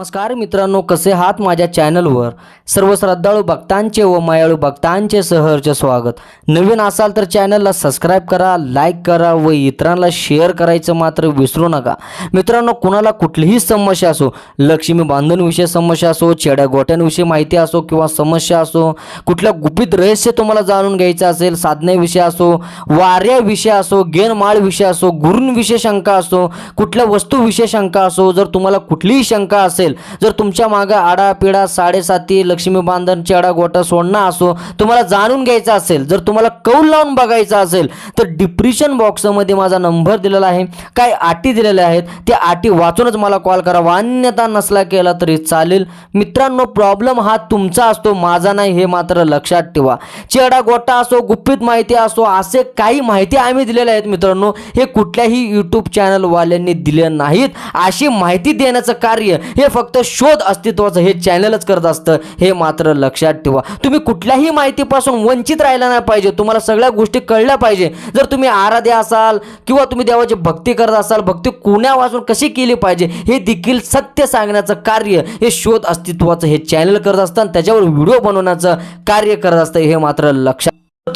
नमस्कार मित्रांनो कसे आहात माझ्या चॅनलवर सर्व श्रद्धाळू भक्तांचे व मायाळू भक्तांचे सहर्ष स्वागत. नवीन असाल तर चॅनलला सबस्क्राईब करा लाईक करा व इतरांना शेअर करायचं मात्र विसरू नका. मित्रांनो कुणाला कुठलीही समस्या असो लक्ष्मी बांधणविषयी समस्या असो चेड्या गोट्यांविषयी माहिती असो किंवा समस्या असो कुठल्या गुपित रहस्य तुम्हाला जाणून घ्यायचं असेल साधनेविषयी असो वाऱ्याविषयी असो गेनमाळ विषय असो गुरूंविषयी शंका असो कुठल्या वस्तूविषयी शंका असो जर तुम्हाला कुठलीही शंका असेल जर तुमच्या मागं आडापिडा साडेसाती लक्ष लक्ष्मी बांधन चेडा गोटा सोडणं असो तुम्हाला जाणून घ्यायचं असेल जर तुम्हाला कौल लावून बघायचं असेल तर डिप्रेशन बॉक्समध्ये माझा नंबर दिलेला आहे. काय अटी दिलेल्या आहेत त्या अटी वाचूनच मला कॉल करा. मान्यता नसला केला तरी चालेल. मित्रांनो प्रॉब्लेम हा तुमचा असतो माझा नाही हे मात्र लक्षात ठेवा. चेडा गोटा असो गुप्पित माहिती असो असे काही माहिती आम्ही दिलेल्या आहेत मित्रांनो हे कुठल्याही यूट्यूब चॅनलवाल्यांनी दिले नाहीत. अशी माहिती देण्याचं कार्य हे फक्त शोध अस्तित्वाचं हे चॅनलच करत असतं. हे मात्र लक्षात ठेवा. तुम्ही कुठल्याही माहितीपासून वंचित राहिला नाही पाहिजे. तुम्हाला सगळ्या गोष्टी कळल्या पाहिजे. जर तुम्ही आराध्य असाल किंवा तुम्ही देवाची भक्ती करत असाल भक्ती कुण्यापासून कशी केली पाहिजे हे देखील सत्य सांगण्याचं कार्य हे शोध अस्तित्वाचं हे चॅनल करत असतं त्याच्यावर व्हिडिओ बनवण्याचं कार्य करत असतं. हे मात्र लक्षात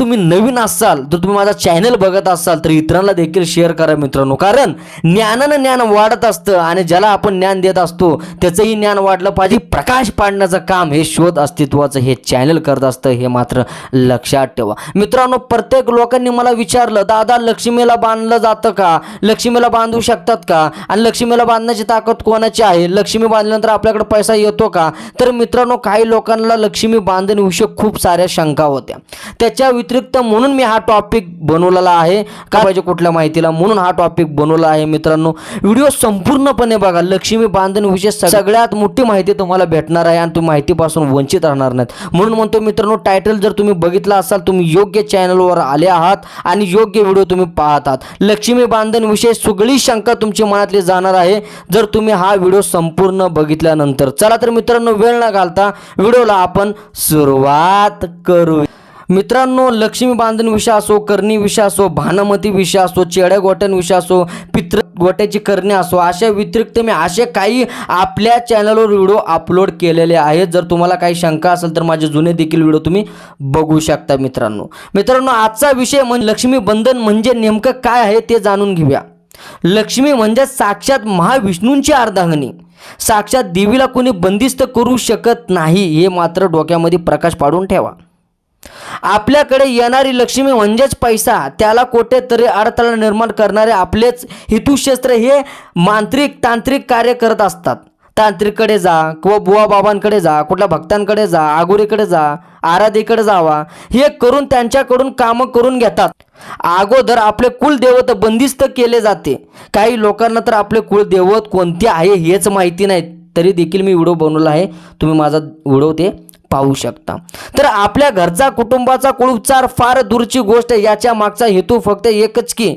तुम्ही नवीन असाल तर तुम्ही माझा चॅनल बघत असाल तर इतरांना देखील शेअर करा मित्रांनो. कारण ज्ञानानं ज्ञान वाढत असतं आणि ज्याला आपण ज्ञान देत असतो त्याचंही ज्ञान वाढलं पाहिजे. प्रकाश पाडण्याचं काम हे शोध अस्तित्वाचं हे चॅनल करत असतं हे मात्र लक्षात ठेवा. मित्रांनो प्रत्येक लोकांनी मला विचारलं दादा लक्ष्मीला बांधलं जातं का? लक्ष्मीला बांधू शकतात का? आणि लक्ष्मीला बांधण्याची ताकद कोणाची आहे? लक्ष्मी बांधल्यानंतर आपल्याकडे पैसा येतो का? तर मित्रांनो काही लोकांना लक्ष्मी बांधण्याविषयी खूप साऱ्या शंका होत्या. त्याच्या व्यतिरिक्त म्हणून मी हा टॉपिक बनवलेला आहे. का पाहिजे कुठल्या माहितीला? म्हणून हा टॉपिक बनवला आहे मित्रांनो. व्हिडिओ संपूर्णपणे बघा. लक्ष्मी बांधणीविषयी सगळ्यात मोठी माहिती तुम्हाला भेटणार आहे आणि तुम्ही माहितीपासून वंचित राहणार नाहीत. म्हणून म्हणतो मित्रांनो टायटल जर तुम्ही बघितला असाल तुम्ही योग्य चॅनलवर आले आहात आणि योग्य व्हिडिओ तुम्ही पाहत आहात. लक्ष्मी बांधणीविषयी सगळी शंका तुमची मनातली जाणार आहे. जर तुम्ही हा व्हिडिओ संपूर्ण बघितल्यानंतर. चला तर मित्रांनो वेळ न घालता व्हिडिओला आपण सुरुवात करू मित्रांनो लक्ष्मी बांधण विषय असो करणी विषय असो भानमती विषय असो चेड्या गोट्यांविषय असो पित्र गोट्याची करणे असो अशा व्यतिरिक्त मी असे काही आपल्या चॅनलवर व्हिडिओ अपलोड केलेले आहेत. जर तुम्हाला काही शंका असेल तर माझे जुने देखील व्हिडिओ तुम्ही बघू शकता मित्रांनो. मित्रांनो आजचा विषय म्हणजे लक्ष्मी बंधन म्हणजे नेमकं काय आहे ते जाणून घेऊया. लक्ष्मी म्हणजे साक्षात महाविष्णूंची अर्धांगणी. साक्षात देवीला कोणी बंदिस्त करू शकत नाही हे मात्र डोक्यामध्ये प्रकाश पाडून ठेवा. आपल्याकडे येणारी लक्ष्मी म्हणजेच पैसा. त्याला कुठेतरी अडथळा निर्माण करणारे आपलेच हेतुशस्त्र हे मांत्रिक तांत्रिक कार्य करत असतात. तांत्रिककडे जा किंवा बुवा बाबांकडे जा कुठल्या भक्तांकडे जा आगोरीकडे जा आराधीकडे जावा. हे करून त्यांच्याकडून कामं करून घेतात. अगोदर आपले कुलदेवत बंदिस्त केले जाते. काही लोकांना तर आपले कुलदेवत कोणते आहे हेच माहिती नाही. तरी देखील मी व्हिडिओ बनवला आहे. तुम्ही माझा व्हिडिओ ते पाहू शकता. तर आपल्या घरचा कुटुंबाचा कुळुपचार फार दूरची गोष्ट याच्या मागचा हेतू फक्त एकच की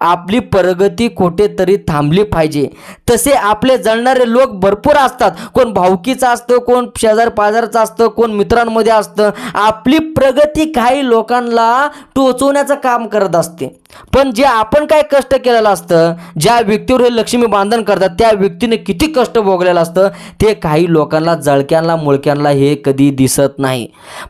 आपली प्रगती कुठेतरी थांबली पाहिजे. तसे आपले जळणारे लोक भरपूर असतात. कोण भावकीचं असतं कोण शेजार पाजारचं असतं कोण मित्रांमध्ये असतं. आपली प्रगती काही लोकांना टोचवण्याचं काम करत असते. पण जे आपण काय कष्ट केलेलं असतं ज्या व्यक्तीवर हे लक्ष्मी बांधण करतात त्या व्यक्तीने किती कष्ट भोगलेलं असतं ते काही लोकांना जळक्यांना मुळक्यांना हे कधी दिसत नाही.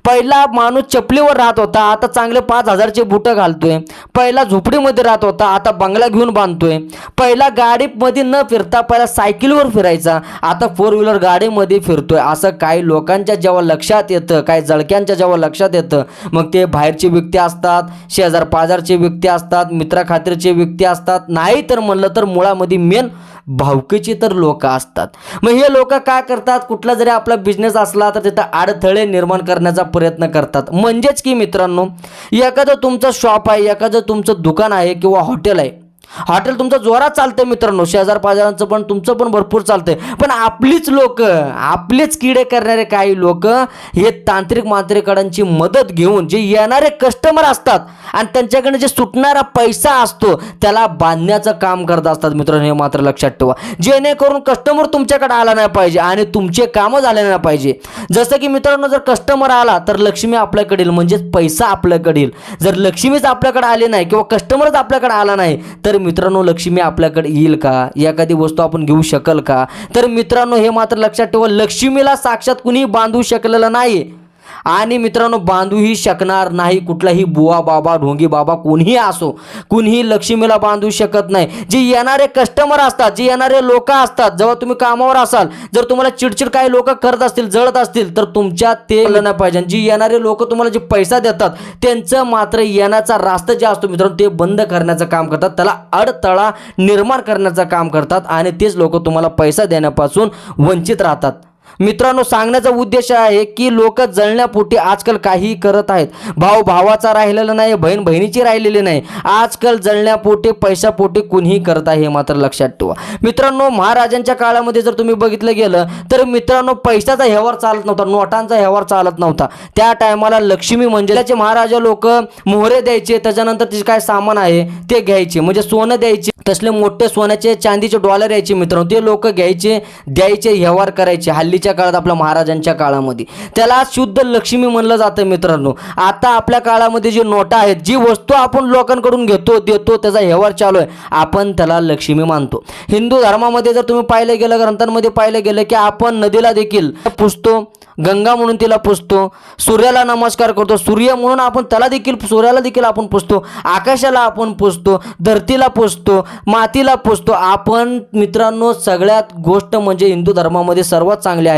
पहिला माणूस चपलीवर राहत होता. आता चांगले पाच हजारचे बुटं घालतोय. पहिला झोपडीमध्ये राहत होता. आता बंगला घेऊन बांधतोय. पहिला गाडीमध्ये न फिरता पहिला सायकलवर फिरायचा. आता फोर व्हीलर गाडीमध्ये फिरतोय. असं काही लोकांच्या जेव्हा लक्षात येतं काही जळक्यांच्या जेव्हा लक्षात येतं मग ते बाहेरचे व्यक्ती असतात शेजार पाजारचे व्यक्ती असतात मित्राखात्रीचे व्यक्ती असतात. नाही तर म्हणलं तर मुळामध्ये मेन भावकीची तर लोक असतात. मग हे लोक काय करतात? कुठला जरी आपला बिझनेस असला तर तिथं अडथळे निर्माण करण्याचा प्रयत्न करतात. म्हणजेच की मित्रांनो एखादं तुमचं शॉप आहे एखादं तुमचं दुकान आहे किंवा हॉटेल आहे हॉटेल तुमचं जोरात चालतंय मित्रांनो. शेजार पाजारांचं पण तुमचं पण भरपूर चालतंय. पण आपलीच लोक आपलेच किडे करणारे काही लोक हे तांत्रिक मांत्रिकांची मदत घेऊन जे येणारे कस्टमर असतात आणि त्यांच्याकडे जे सुटणारा पैसा असतो त्याला बांधण्याचं काम करत असतात मित्रांनो हे मात्र लक्षात ठेवा. जेणेकरून कस्टमर तुमच्याकडे आला नाही पाहिजे आणि तुमचे कामं झाले नाही पाहिजे. जसं की मित्रांनो जर कस्टमर आला तर लक्ष्मी आपल्याकडे म्हणजेच पैसा आपल्याकडे जर लक्ष्मीच आपल्याकडे आली नाही किंवा कस्टमरच आपल्याकडे आला नाही तर मित्रांनो लक्ष्मी आपल्याकडे येईल का? एखादी वस्तू आपण घेऊ शकल का? तर मित्रांनो हे मात्र लक्षात ठेवा लक्ष्मीला साक्षात कुणी बांधू शकलेलं नाही आणि मित्रांनो बांधूही शकणार नाही कुठलाही बुवा बाबा ढोंगी बाबा कोणीही असो. कुणीही लक्ष्मीला बांधू शकत नाही. जे येणारे कस्टमर असतात जे येणारे लोक असतात जेव्हा तुम्ही कामावर असाल जर तुम्हाला चिडचिड काही लोक करत असतील जळत असतील तर तुमच्या ते आलं नाही पाहिजे. जी येणारे लोक तुम्हाला जे पैसा देतात त्यांचं मात्र येण्याचा रास्ता जे असतो मित्रांनो ते बंद करण्याचं काम करतात. त्याला अडथळा निर्माण करण्याचं काम करतात आणि तेच लोक तुम्हाला पैसा देण्यापासून वंचित राहतात. मित्रांनो सांगण्याचा उद्देश आहे की लोक जळण्यापोटी आजकाल काहीही करत आहेत. भाऊ भावाचा राहिलेला नाही बहीण बहिणीची राहिलेली नाही. आजकाल जळण्यापोटी पैशापोटी कुणीही करत आहे हे मात्र लक्षात ठेवा. मित्रांनो महाराजांच्या काळामध्ये जर तुम्ही बघितलं गेलं तर मित्रांनो पैशाचा व्यवहार चालत नव्हता नोटांचा व्यवहार चालत नव्हता. त्या टायमाला लक्ष्मी म्हणजे त्याचे महाराजा लोक मोहरे द्यायचे त्याच्यानंतर तिचे काय सामान आहे ते घ्यायचे म्हणजे सोनं द्यायचे. तसले मोठे सोन्याचे चांदीचे डॉलर यायचे मित्रांनो ते लोक घ्यायचे द्यायचे व्यवहार करायचे हल्लीच्या काळात आपल्या महाराजांच्या काळामध्ये. त्याला शुद्ध लक्ष्मी म्हणलं जातं मित्रांनो. आता आपल्या काळामध्ये जी नोटा आहेत जी वस्तू आपण लोकांकडून घेतो देतो त्याचा व्यवहार चालू आहे. आपण त्याला लक्ष्मी मानतो. हिंदू धर्मामध्ये जर तुम्ही पाहिलं गेलं ग्रंथांमध्ये पाहिलं गेलं की आपण नदीला देखील पुजतो गंगा म्हणून तिला पुजतो सूर्याला नमस्कार करतो सूर्य म्हणून आपण त्याला देखील सूर्याला देखील आपण पुजतो आकाशाला आपण पुजतो धरतीला पुजतो मातीला पुजतो आपण मित्रांनो सगळ्यात गोष्ट म्हणजे हिंदू धर्मामध्ये सर्वात चांगली आहे.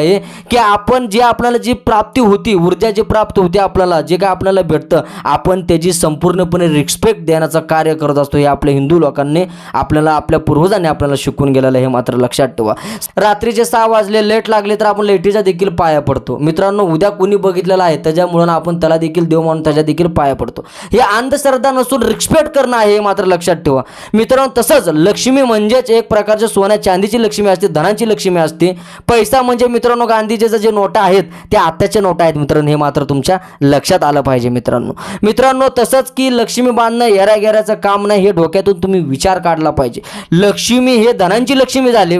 की आपण जे आपल्याला जी प्राप्ती होती ऊर्जा जी प्राप्त होती आपल्याला जे काय आपल्याला भेटतं आपण त्याची संपूर्णपणे रिस्पेक्ट देण्याचं कार्य करत असतो हे आपल्या हिंदू लोकांनी आपल्याला आपल्या पूर्वजांनी आपल्याला शिकून गेलेलं हे मात्र लक्षात ठेवा. रात्रीचे सहा वाजले लेट लागले तर आपण लेटीचा देखील पाया पडतो. मित्रांनो उद्या कोणी बघितलेलं आहे त्याच्यामुळं आपण त्याला देखील देव म्हणून त्याच्या देखील पाया पडतो. हे अंधश्रद्धा नसून रिस्पेक्ट करणं आहे हे मात्र लक्षात ठेवा. मित्रांनो तसंच लक्ष्मी म्हणजेच एक प्रकारच्या सोन्या चांदीची लक्ष्मी असते धनाची लक्ष्मी असते. पैसा म्हणजे मित्र मित्रांनो गांधीजीचं जे नोटा आहेत ते आत्ताच्या नोटा आहेत मित्रांनो हे मात्र तुमच्या लक्षात आलं पाहिजे मित्रांनो. मित्रांनो तसंच की लक्ष्मी बांधणं येऱ्या काम नाही हे डोक्यातून तुम्ही विचार काढला पाहिजे. लक्ष्मी हे धनांची लक्ष्मी झाली.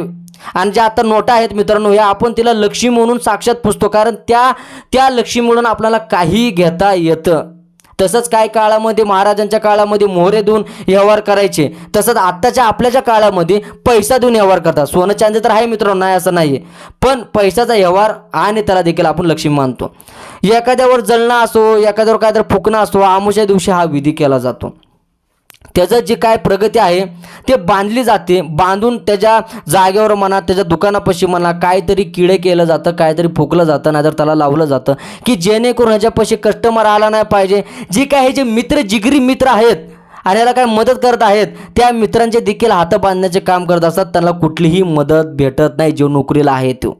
आणि ज्या आता नोटा आहेत मित्रांनो या आपण तिला लक्ष्मी म्हणून साक्षात पुसतो कारण त्या त्या लक्ष्मी म्हणून आपल्याला काही घेता येतं. तसंच काय काळामध्ये महाराजांच्या काळामध्ये मोहरे देऊन व्यवहार करायचे तसंच आत्ताच्या आपल्याच्या काळामध्ये पैसा देऊन व्यवहार करतात. सोनं चांदी तर आहे मित्रांनो नाही असं नाही आहे पण पैशाचा व्यवहार आणि त्याला देखील आपण लक्ष्मी मानतो. एखाद्यावर जळणं असो एखाद्यावर काय तर फुकणं असो आमुच्या दिवशी हा विधी केला जातो. त्याचं जे काय प्रगती आहे ते बांधली जाते. बांधून त्याच्या जागेवर म्हणा त्याच्या दुकानापाशी म्हणा काहीतरी किडे केलं जातं काहीतरी फुकलं जातं नाहीतर त्याला लावलं जातं की जेणेकरून ह्याच्यापाशी कस्टमर आला नाही पाहिजे. जी काय हे जे मित्र जिगरी मित्र आहेत आणि याला काय मदत करत आहेत त्या मित्रांचे देखील हात बांधण्याचे काम करत असतात. त्यांना कुठलीही मदत भेटत नाही जो नोकरीला आहे तो.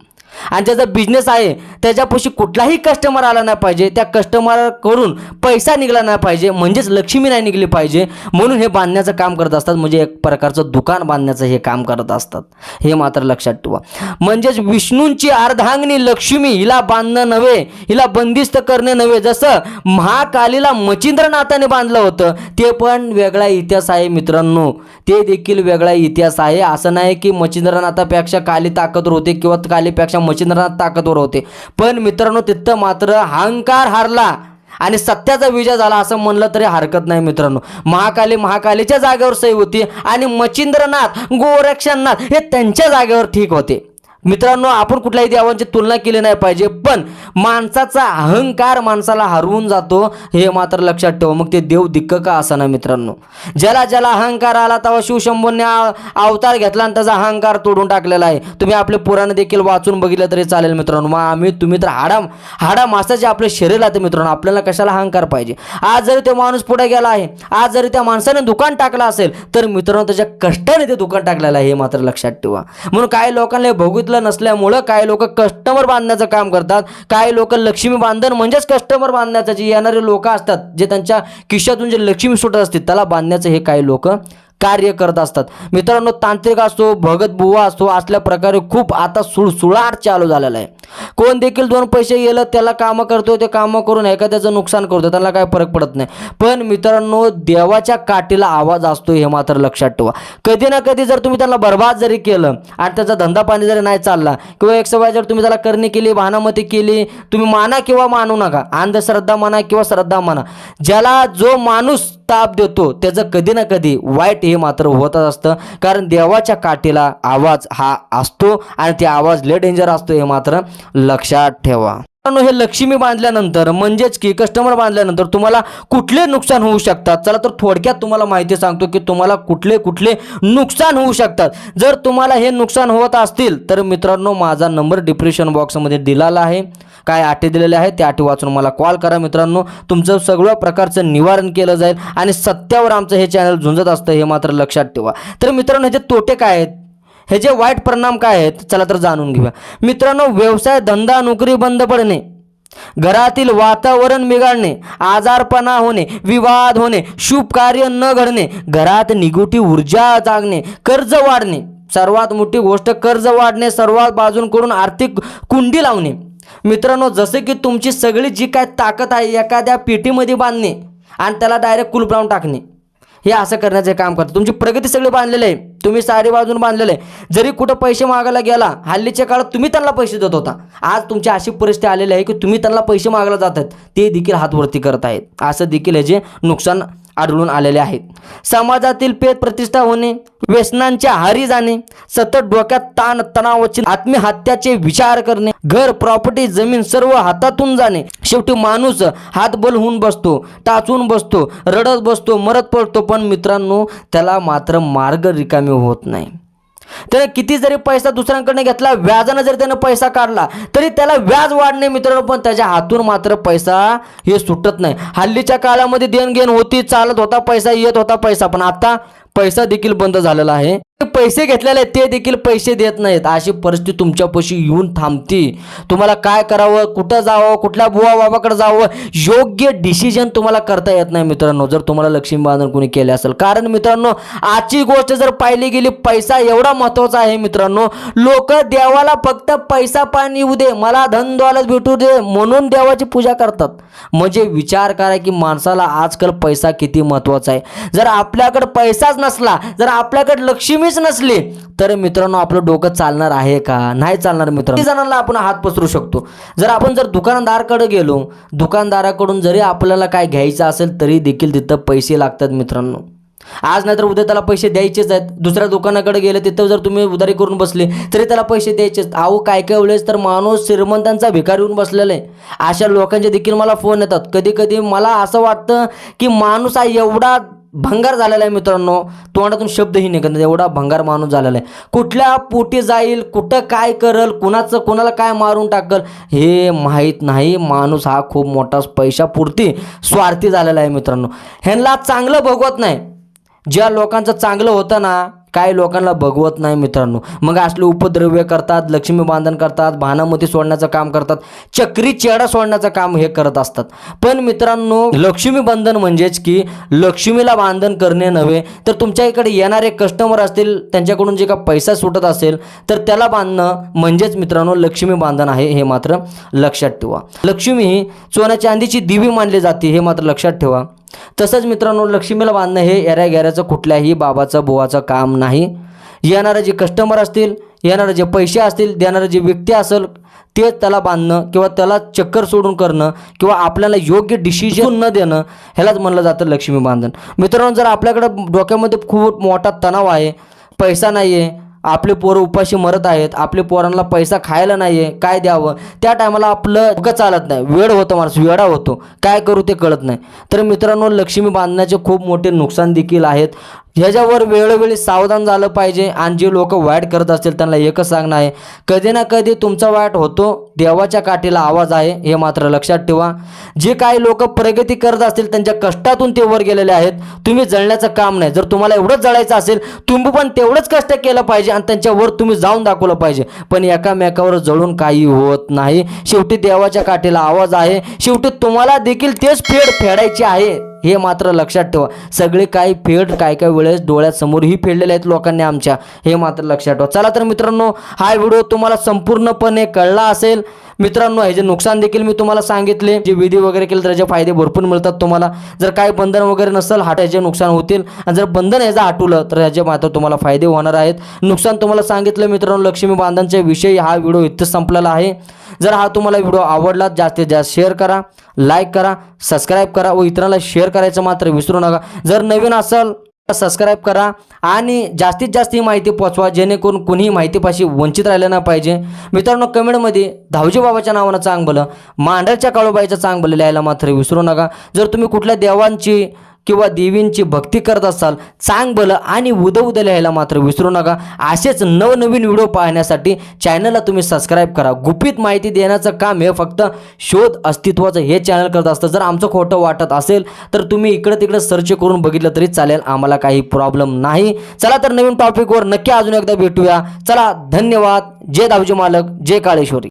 आणि ज्याचा बिझनेस आहे त्याच्यापाशी कुठलाही कस्टमर आला नाही पाहिजे. त्या कस्टमरकडून पैसा निघाला नाही पाहिजे. म्हणजेच लक्ष्मी नाही निघली पाहिजे. म्हणून हे बांधण्याचं काम करत असतात. म्हणजे एक प्रकारचं दुकान बांधण्याचं हे काम करत असतात. हे मात्र लक्षात ठेवा. म्हणजेच विष्णूंची अर्धांगणी लक्ष्मी हिला बांधणं नव्हे हिला बंदिस्त करणे नव्हे. जसं महाकालीला मचिंद्रनाथाने बांधलं होतं ते पण वेगळा इतिहास आहे मित्रांनो. ते देखील वेगळा इतिहास आहे. असं नाही की मचिंद्रनाथापेक्षा काली ताकदवर होते किंवा कालीपेक्षा मचिंद्रनाथ ताकदवर होते. पण मित्रांनो तिथं मात्र अहंकार हारला आणि सत्याचा विजय झाला असं म्हणलं तरी हरकत नाही मित्रांनो. महाकाली महाकालीच्या जागेवर सही होती आणि मचिंद्रनाथ गोरक्षनाथ हे त्यांच्या जागेवर ठीक होते. मित्रांनो आपण कुठल्याही देवांची तुलना केली नाही पाहिजे पण माणसाचा अहंकार माणसाला हरवून जातो हे मात्र लक्षात ठेवा. मग ते देव दिक्क का असाना मित्रांनो? ज्याला ज्याला अहंकार आला तेव्हा शिवशंभूने अवतार घेतला आणि त्याचा अहंकार तोडून टाकलेला आहे. तुम्ही आपले पुराण देखील वाचून बघितलं तरी चालेल मित्रांनो. मग आम्ही तुम्ही तर हाडा हाडा मासाचे आपले शरीर आहे मित्रांनो. आपल्याला कशाला अहंकार पाहिजे? आज जरी तो माणूस पुढे गेला आहे आज जरी त्या माणसाने दुकान टाकलं असेल तर मित्रांनो त्याच्या कष्टाने ते दुकान टाकलेलं आहे हे मात्र लक्षात ठेवा. म्हणून काही लोकांना बघितलं बघितलं नसल्यामुळं काही लोक कस्टमर बांधण्याचं काम करतात. काही लोक लक्ष्मी बांधण म्हणजेच कस्टमर बांधण्याचं जे येणारे लोक असतात जे त्यांच्या खिशातून जे लक्ष्मी सुटत असते त्याला बांधण्याचं हे काही लोक कार्य करत असतात. मित्रांनो तांत्रिक असो भगत बुवा असो असल्या प्रकारे खूप आता सुळसुळाट चालू झालेला आहे. कोण देखील दोन पैसे गेलं त्याला कामं करतो ते कामं करून एखाद्याचं नुकसान करतो त्याला काय फरक पडत नाही. पण मित्रांनो देवाच्या काठीला आवाज असतो हे मात्र लक्षात ठेवा. कधी ना कधी जर तुम्ही त्याला बर्बाद जरी केलं आणि त्याचा धंदा पाणी जरी नाही चालला किंवा एक सवय जर तुम्ही त्याला करणी केली भानामती केली तुम्ही माना किंवा मानू नका. अंधश्रद्धा म्हणा किंवा श्रद्धा म्हणा. ज्याला जो माणूस ताप देतो त्याचं कधी ना कधी वाईट हे मात्र होतच असतं. कारण देवाच्या काठीला आवाज हा असतो आणि ते आवाज लय डेंजर असतो हे मात्र लक्षात ठेवा. मित्रांनो, हे लक्ष्मी बांधल्यानंतर म्हणजेच की कस्टमर बांधल्यानंतर तुम्हाला कुठले नुकसान होऊ शकतात? चला तर थोडक्यात तुम्हाला माहिती सांगतो की तुम्हाला कुठले कुठले नुकसान होऊ शकतात. जर तुम्हाला हे नुकसान होत असतील तर मित्रांनो माझा नंबर डिप्रेशन बॉक्समध्ये दिलेला आहे. काय अटी दिलेले आहेत त्या अटी वाचून मला कॉल करा मित्रांनो. तुमचं सगळं प्रकारचं निवारण केलं जाईल आणि सत्यावर आमचं हे चॅनल झुंजत असतं हे मात्र लक्षात ठेवा. तर मित्रांनो ह्याचे तोटे काय आहेत? ह्याचे वाईट परिणाम काय आहेत? चला तर जाणून घेऊया. मित्रांनो व्यवसाय धंदा नोकरी बंद पडणे घरातील वातावरण बिघडणे आजारपणा होणे विवाद होणे शुभ कार्य न घडणे घरात निगेटिव्ह ऊर्जा जागणे कर्ज वाढणे सर्वात मोठी गोष्ट कर्ज वाढणे सर्वात बाजूंकडून आर्थिक कुंडी लावणे मित्रांनो जसे की तुमची सगळी जी काय ताकद आहे एखाद्या पेटीमध्ये बांधणे आणि त्याला डायरेक्ट कुलपलावून टाकणे हे असं करण्याचे काम करतं तुमची प्रगती सगळी बांधलेली आहे. तुम्ही सारी बाजून बांधलेले आहे. जरी कुठं पैसे मागायला गेला हल्लीच्या काळात तुम्ही त्यांना पैसे देत होता. आज तुमची अशी परिस्थिती आलेली आहे की तुम्ही त्यांना पैसे मागायला जात आहेत ते देखील हातवरती करत आहेत असं देखील ह्याचे नुकसान आढळून आलेले आहेत. समाजातील पेद प्रतिष्ठा होणे व्यसनांच्या हारी जाणे सतत डोक्यात ताण तणावाचे आत्महत्याचे विचार करणे घर प्रॉपर्टी जमीन सर्व हातातून जाणे. शेवटी माणूस हातबल होऊन बसतो टाचून बसतो रडत बसतो मरत पडतो पण मित्रांनो त्याला मात्र मार्ग रिकामी होत नाही. त्याने किती जरी पैसा दुसऱ्यांकडनं घेतला व्याजानं जरी त्यानं पैसा काढला तरी त्याला व्याज वाढणे मित्रांनो पण त्याच्या हातून मात्र पैसा हे सुटत नाही. हल्लीच्या काळामध्ये देणघेण होती चालत होता पैसा येत होता पैसा. पण आता पैसा देखील बंद झालेला आहे. पैसे घेतलेले आहेत ते देखील पैसे देत नाहीत. अशी परिस्थिती तुमच्यापाशी येऊन थांबती. तुम्हाला काय करावं कुठं जावं कुठल्या बुवा बाबाकडे जावं योग्य डिसिजन तुम्हाला करता येत नाही मित्रांनो. जर तुम्हाला लक्ष्मी बांधन कोणी केले असेल. कारण मित्रांनो आजची गोष्ट जर पाहिली गेली पैसा एवढा महत्त्वाचा आहे मित्रांनो. लोक देवाला फक्त पैसा पाणी येऊ दे मला धन भेटू दे म्हणून देवाची पूजा करतात. म्हणजे विचार करा की माणसाला आजकाल पैसा किती महत्त्वाचा आहे. जर आपल्याकडे पैसाच नसेल जर आपल्याकडे लक्ष्मीच नसली तर मित्रांनो आपलं डोकं चालणार आहे का? नाही चालणार मित्रांनो. किती जणांना आपण हात पसरू शकतो? जर आपण जर दुकानदारकडे गेलो दुकानदाराकडून जरी आपल्याला काय घ्यायचं असेल तरी देखील तिथं पैसे लागतात मित्रांनो. आज नाहीतर उद्या त्याला पैसे द्यायचेच आहेत. दुसऱ्या दुकानाकडे गेले तिथं जर तुम्ही उधारी करून बसले तरी त्याला पैसे द्यायचेच अहो काय काय वेळेस तर माणूस श्रीमंतांचा भिकारी होऊन बसलेला आहे. अशा लोकांचे देखील मला फोन येतात. कधी कधी मला असं वाटतं की माणूस हा एवढा भंगार झालेला आहे मित्रांनो. तोंडातून शब्दही निघत नाही. एवढा भंगार माणूस झालेला आहे. कुठल्या पोटी जाईल कुठं काय करल कुणाचं कोणाला काय मारून टाकल हे माहीत नाही. माणूस हा खूप मोठा पैशापुरती स्वार्थी झालेला आहे मित्रांनो. ह्यांना चांगलं भोगवत नाही. ज्या लोकांचं चांगलं होतं ना काही लोकांना भगवत नाही मित्रांनो. मग असले उपद्रव्य करतात लक्ष्मी बांधन करतात भानामती सोडण्याचं काम करतात चक्री चेडा सोडण्याचं काम हे करत असतात. पण मित्रांनो लक्ष्मी बंधन म्हणजेच की लक्ष्मीला बांधन करणे नव्हे तर तुमच्या इकडे येणारे कस्टमर असतील त्यांच्याकडून जे का पैसा सुटत असेल तर त्याला बांधणं म्हणजेच मित्रांनो लक्ष्मी बांधन आहे हे मात्र लक्षात ठेवा. लक्ष्मी ही सोन्या चांदीची दिवी मानली जाते हे मात्र लक्षात ठेवा. तसंच मित्रांनो लक्ष्मीला बांधणं हे येऱ्या गॅऱ्याचं कुठल्याही बाबाचं बुवाचं काम नाही. येणारे जे कस्टमर असतील येणारे जे पैसे असतील देणारे जे व्यक्ती असेल ते त्याला बांधणं किंवा त्याला चक्कर सोडून करणं किंवा आपल्याला योग्य डिसिजन न देणं ह्यालाच म्हणलं जातं लक्ष्मी बांधन मित्रांनो जर आपल्याकडं डोक्यामध्ये खूप मोठा तणाव आहे पैसा नाही आहे आपले पोरं उपाशी मरत आहेत आपले पोरांना पैसा खायला नाही आहे काय द्यावं? त्या टायमाला आपलं डोकं चालत नाही. वेळ होतो माणूस वेडा होतो. काय करू ते कळत नाही. तर मित्रांनो लक्ष्मी बांधण्याचे खूप मोठे नुकसान देखील आहेत. ह्याच्यावर वेळोवेळी सावधान झालं पाहिजे. आणि जे लोक वाईट करत असतील त्यांना एकच सांगणं आहे कधी ना कधी तुमचा वाईट होतो देवाच्या काठीला आवाज आहे हे मात्र लक्षात ठेवा. जे काही लोक प्रगती करत असतील त्यांच्या कष्टातून ते वर गेलेले आहेत. तुम्ही जळण्याचं काम नाही. जर तुम्हाला एवढंच जळायचं असेल तुम्ही पण तेवढंच कष्ट केलं पाहिजे आणि त्यांच्यावर तुम्ही जाऊन दाखवलं पाहिजे. पण एकामेकावर जळून काही होत नाही. शेवटी देवाच्या काठीला आवाज आहे. शेवटी तुम्हाला देखील तेच फेड फेडायची आहे. हे मात्र लक्षात ठेवा. सगळे काही फेड काय काय वेळेस डोळ्यासमोरही फेडलेले आहेत लोकांनी आमच्या. हे मात्र लक्षात ठेवा. चला तर मित्रांनो हा व्हिडिओ तुम्हाला संपूर्णपणे कळला असेल. मित्रांनो ह्याचे नुकसान देखील मी तुम्हाला सांगितले जे विधी वगैरे केले तर त्याचे फायदे भरपूर मिळतात तुम्हाला. जर काही बंधन वगैरे नसेल हाटायचे नुकसान होतील. आणि जर बंधन ह्याचं हटवलं तर ह्याचे मात्र तुम्हाला फायदे होणार आहेत. नुकसान तुम्हाला सांगितलं मित्रांनो लक्ष्मी बांधनच्या विषयी हा व्हिडिओ इथं संपलेला आहे. जर हा तुम्हाला व्हिडिओ आवडला जास्तीत जास्त शेअर करा लाईक करा सबस्क्राईब करा व इतरांना शेअर करायचं मात्र विसरू नका. जर नवीन असाल सबस्क्राईब करा आणि जास्तीत जास्त ही माहिती पोचवा जेणेकरून कुणीही माहितीपाशी वंचित राहिलं नाही पाहिजे. मित्रांनो कमेंटमध्ये धावजी बाबाच्या नावानं चांगलं भलं काळूबाईचं चांगलं लिहायला मात्र विसरू नका. जर तुम्ही कुठल्या देवांची किंवा देवींची भक्ती करत असाल चांग भलं आणि उदं उदं लिहायला मात्र विसरू नका. असेच नवनवीन व्हिडिओ पाहण्यासाठी चॅनलला तुम्ही सबस्क्राईब करा. गुपित माहिती देण्याचं काम हे फक्त शोध अस्तित्वाचं हे चॅनल करत असतं. जर आमचं खोटं वाटत असेल तर तुम्ही इकडं तिकडं सर्च करून बघितलं तरी चालेल. आम्हाला काही प्रॉब्लेम नाही. चला तर नवीन टॉपिकवर नक्की अजून एकदा भेटूया. चला धन्यवाद. जय दावजी मालक. जय काळेश्वरी.